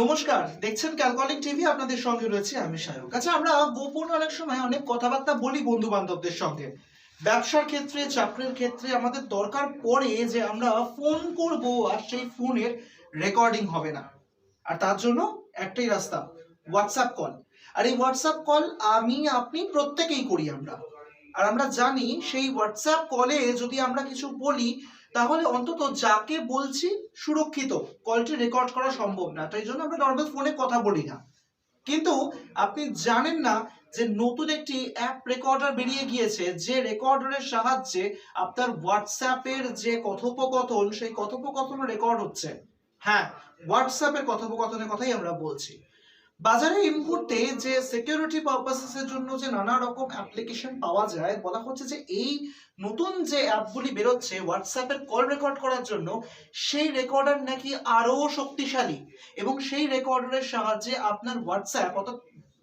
নমস্কার, দেখছেন ক্যালকলিং টিভি আপনাদের সঙ্গে রয়েছে আমি সায়ক। আচ্ছা আমরা গোপন অনেক সময় অনেক কথাবার্তা বলি বন্ধু বান্ধবদের সঙ্গে। ব্যবসার ক্ষেত্রে, চাকরির ক্ষেত্রে আমাদের দরকার পড়ে যে আমরা ফোন করব আর সেই ফোনের রেকর্ডিং হবে না। আর তার জন্য একটাই রাস্তা হোয়াটসঅ্যাপ কল আর এই হোয়াটসঅ্যাপ কল আমি, আপনি প্রত্যেকেই করি আমরা। আর আমরা জানি সেই হোয়াটসঅ্যাপ কলে যদি আমরা কিছু বলি তাহলে অন্তত যাকে বলছি সুরক্ষিত কলটি রেকর্ড করা সম্ভব না। তাই জন্য আমরা নর্মাল ফোনে কথা বলি না। কিন্তু আপনি জানেন না যে নতুন একটি অ্যাপ রেকর্ডার বেরিয়ে গিয়েছে, যে রেকর্ডারের সাহায্যে আপনার হোয়াটসঅ্যাপের যে কথোপকথন, সেই কথোপকথন রেকর্ড হচ্ছে। হ্যাঁ হোয়াটসঅ্যাপের কথোপকথনের কথাই আমরা বলছি। বাজারে এই মুহূর্তে যে সিকিউরিটি পারপাসের জন্য যে নানা রকম অ্যাপ্লিকেশন পাওয়া যায়, বলা হচ্ছে যে এই নতুন যে অ্যাপগুলি বেরোচ্ছে হোয়াটসঅ্যাপের কল রেকর্ড করার জন্য, সেই রেকর্ডার নাকি আরও শক্তিশালী এবং সেই রেকর্ডারের সাহায্যে আপনার হোয়াটসঅ্যাপ অর্থাৎ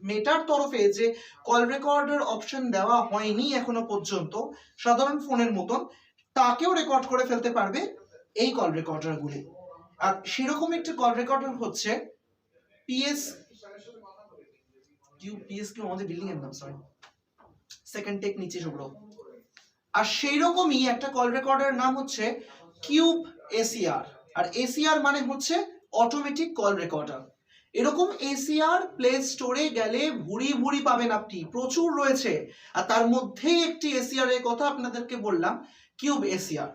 মেটার তরফে যে কল রেকর্ডার অপশন দেওয়া হয়নি এখনও পর্যন্ত, সাধারণ ফোনের মতন, তাকেও রেকর্ড করে ফেলতে পারবে এই কল রেকর্ডারগুলি আর সেরকম একটি কল রেকর্ডার হচ্ছে পিএস পিএস কিউ আমাদের বিল্ডিং এর নাম সরি সেকেন্ড টেক নিচে শুভ্র আর সেই রকমই একটা কল রেকর্ডার নাম হচ্ছে কিউব এসিআর আর এসিআর মানে হচ্ছে অটোমেটিক কল রেকর্ডার এরকম এসিআর প্লে স্টোরে গেলে ভুরি ভুরি পাবেন আপনি। প্রচুর রয়েছে। আর তার মধ্যেই একটি এসিআর এর কথা আপনাদেরকে বললাম কিউব এসিআর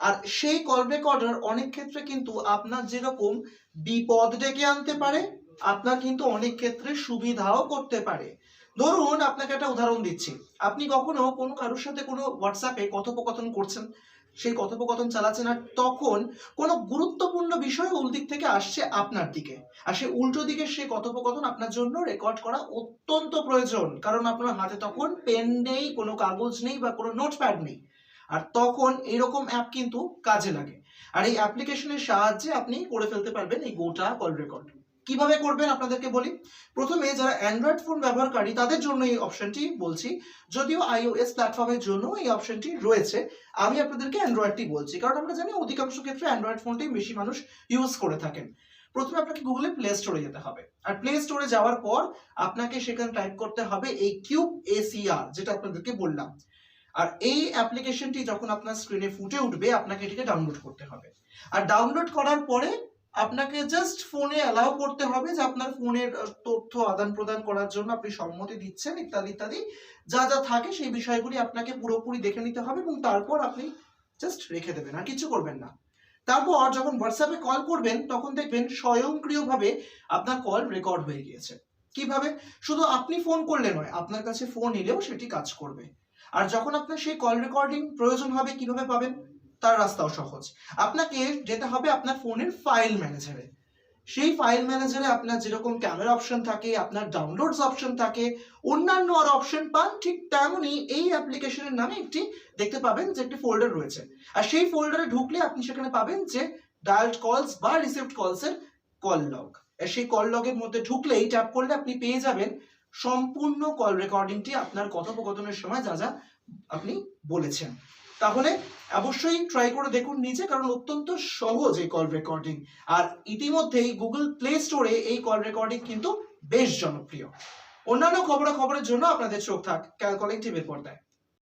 আর সেই কল রেকর্ডার অনেক ক্ষেত্রে কিন্তু আপনার যেরকম বিপদ ডেকে আনতে পারে আপনার কিন্তু অনেক ক্ষেত্রে সুবিধাও করতে পারে। ধরুন, আপনাকে একটা উদাহরণ দিচ্ছি। আপনি কখনো কোনো কারোর সাথে কোনো হোয়াটসঅ্যাপে কথোপকথন করছেন? সেই কথোপকথন চালাচ্ছেন আর তখন কোনো গুরুত্বপূর্ণ বিষয় উল্দিক থেকে আসছে আপনার দিকে। আর সেই উল্টো দিকে সেই কথোপকথন আপনার জন্য রেকর্ড করা অত্যন্ত প্রয়োজন। কারণ আপনার হাতে তখন পেন নেই, কোনো কাগজ নেই বা কোনো নোটপ্যাড নেই। আর তখন এরকম অ্যাপ কিন্তু কাজে লাগে। আর এই অ্যাপ্লিকেশনের সাহায্যে আপনি করে ফেলতে পারবেন এই গোটা কল রেকর্ড কীভাবে করবেন আপনাদেরকে বলি? প্রথমে যারা অ্যান্ড্রয়েড ফোন ব্যবহারকারী, তাদের জন্য এই অপশনটি বলছি। যদিও আইওএস প্ল্যাটফর্মের জন্য এই অপশনটি রয়েছে, আমি আপনাদেরকে অ্যান্ড্রয়েডটি বলছি। কারণ আমরা জানি অধিকাংশ ক্ষেত্রে অ্যান্ড্রয়েড ফোনটাই বেশি মানুষ ইউজ করে থাকেন। প্রথমে আপনাকে গুগলে প্লে স্টোরে যেতে হবে। আর প্লে স্টোরে যাওয়ার পর আপনাকে সেখানে টাইপ করতে হবে এই কিউব এসিআর যেটা আপনাদেরকে বললাম। আর এই অ্যাপ্লিকেশনটি যখন আপনার স্ক্রিনে ফুটে উঠবে, আপনাকে এটিকে ডাউনলোড করতে হবে। আর ডাউনলোড করার পরে আপনাকে জাস্ট ফোনে অ্যালাউ করতে হবে যে আপনার ফোনের তথ্য আদান প্রদান করার জন্য আপনি সম্মতি দিচ্ছেন, ইত্যাদি ইত্যাদি। যা যা থাকে সেই বিষয়গুলি আপনাকে পুরোপুরি দেখে নিতে হবে এবং তারপর আপনি জাস্ট রেখে দেবেন, আর কিছু করবেন না। তারপর যখন হোয়াটসঅ্যাপে কল করবেন, তখন দেখবেন স্বয়ংক্রিয়ভাবে আপনার কল রেকর্ড হয়ে গিয়েছে। কীভাবে? শুধু আপনি ফোন করলে নয়, আপনার কাছে ফোন এলেও সেটি কাজ করবে। আর যখন আপনার সেই কল রেকর্ডিং প্রয়োজন হবে, কীভাবে পাবেন? তার রাস্তাও সহজ। আপনাকে যেতে হবে আপনার ফোনের ফাইল ম্যানেজারে সেই ফাইল ম্যানেজারে আপনার যেরকম ক্যামেরা অপশন থাকে, আপনার ডাউনলোডস অপশন থাকে, অন্যান্য আর অপশন পান, ঠিক তেমনই এই অ্যাপ্লিকেশনের নামে একটি দেখতে পাবেন যে একটি ফোল্ডার রয়েছে। আর সেই ফোল্ডারে ঢুকলে আপনি সেখানে পাবেন যে ডায়ালড কলস বা রিসিভড কলসের কল লগ সেই কল লগের মধ্যে ঢুকলেই ট্যাপ করলে আপনি পেয়ে যাবেন সম্পূর্ণ কল রেকর্ডিংটি আপনার কথোপকথনের সময় যা যা আপনি বলেছেন। তাহলে অবশ্যই ট্রাই করে দেখুন নিজে, কারণ অত্যন্ত সহজ এই কল রেকর্ডিং আর ইতিমধ্যেই গুগল প্লে স্টোরে এই কল রেকর্ডিং কিন্তু বেশ জনপ্রিয়। অন্যান্য খবরাখবরের জন্য আপনাদের চোখ থাক ক্যালকলিং টিভির পর্দায়।